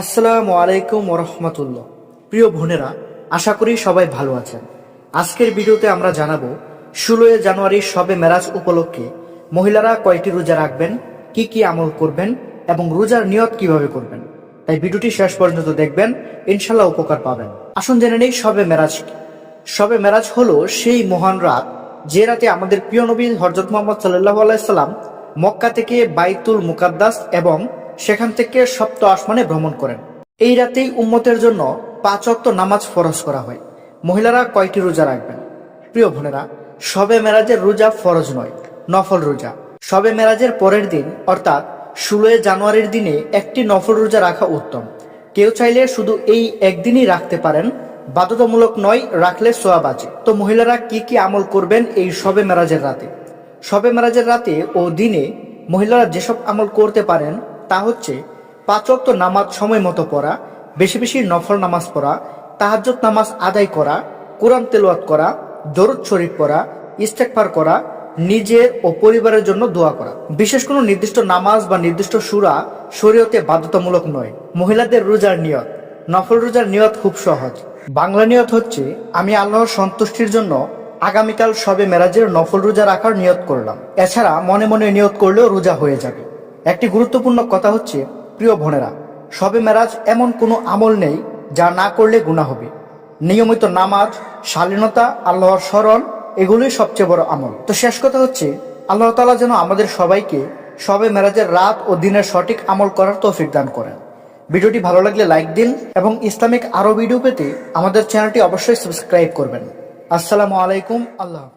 আসসালামু আলাইকুম ওরহমতুল্লাহ। প্রিয় বোনেরা, আশা করি সবাই ভালো আছেন। আজকের ভিডিওতে আমরা জানাব, ষোলোই জানুয়ারি সবে মেরাজ উপলক্ষে মহিলারা কয়টি রোজা রাখবেন, কি কি আমল করবেন এবং রোজার নিয়ত কীভাবে করবেন। তাই ভিডিওটি শেষ পর্যন্ত দেখবেন ইনশাল্লাহ উপকার পাবেন। আসুন জেনে নেই সবে মেরাজ সবে মেরাজ হলো সেই মহান রাত যে রাতে আমাদের প্রিয় নবী হরজত মোহাম্মদ সাল্লাহ আলাইসাল্লাম মক্কা থেকে বাইতুল মুকাদ্দাস এবং সেখান থেকে সপ্ত আসমানে ভ্রমণ করেন। এই রাতেই উম্মতের জন্য পাঁচ অক্ত নামাজ ফরজ করা হয়। মহিলারা কয়টি রোজা রাখবেন? প্রিয় বোনেরা, সবে মেরাজের রোজা ফরজ নয়, নফল রোজা। সবে মেরাজের পরের দিন, অর্থাৎ ষোলোই জানুয়ারির দিনে একটি নফল রোজা রাখা উত্তম। কেউ চাইলে শুধু এই একদিনই রাখতে পারেন, বাধ্যতামূলক নয়, রাখলে সোয়াব আছে। তো মহিলারা কি কি আমল করবেন এই সবে মেরাজের রাতে? সবে মেরাজের রাতে ও দিনে মহিলারা যেসব আমল করতে পারেন তা হচ্ছে পাঁচ ওয়াক্ত নামাজ সময় মতো পড়া, বেশি বেশি নফল নামাজ পড়া তাহাজ্জত নামাজ আদায় করা, কোরআন তেলাওয়াত করা, দরুদ শরীফ পড়া ইস্তেকফার করা, নিজের ও পরিবারের জন্য দোয়া করা। বিশেষ কোনো নির্দিষ্ট নামাজ বা নির্দিষ্ট সুরা শরীয়তে বাধ্যতামূলক নয়। মহিলাদের রোজার নিয়ত। নফল রোজার নিয়ত খুব সহজ। বাংলা নিয়ত হচ্ছে, আমি আল্লাহর সন্তুষ্টির জন্য আগামীকাল সবে মেরাজের নফল রোজা রাখার নিয়ত করলাম। এছাড়া মনে মনে নিয়ত করলেও রোজা হয়ে যাবে। একটি গুরুত্বপূর্ণ কথা হচ্ছে, প্রিয় বোনেরা, সবে মেরাজ এমন কোনো আমল নেই যা না করলে গুণা হবে। নিয়মিত নামাজ, শালীনতা, আল্লাহর স্মরণ, এগুলোই সবচেয়ে বড় আমল। তো শেষ কথা হচ্ছে, আল্লাহ তালা যেন আমাদের সবাইকে সবে মেরাজের রাত ও দিনের সঠিক আমল করার তৌফিক দান করেন। ভিডিওটি ভালো লাগলে লাইক দিন এবং ইসলামিক আরও ভিডিও পেতে আমাদের চ্যানেলটি অবশ্যই সাবস্ক্রাইব করবেন। আসসালামু আলাইকুম, আল্লাহ।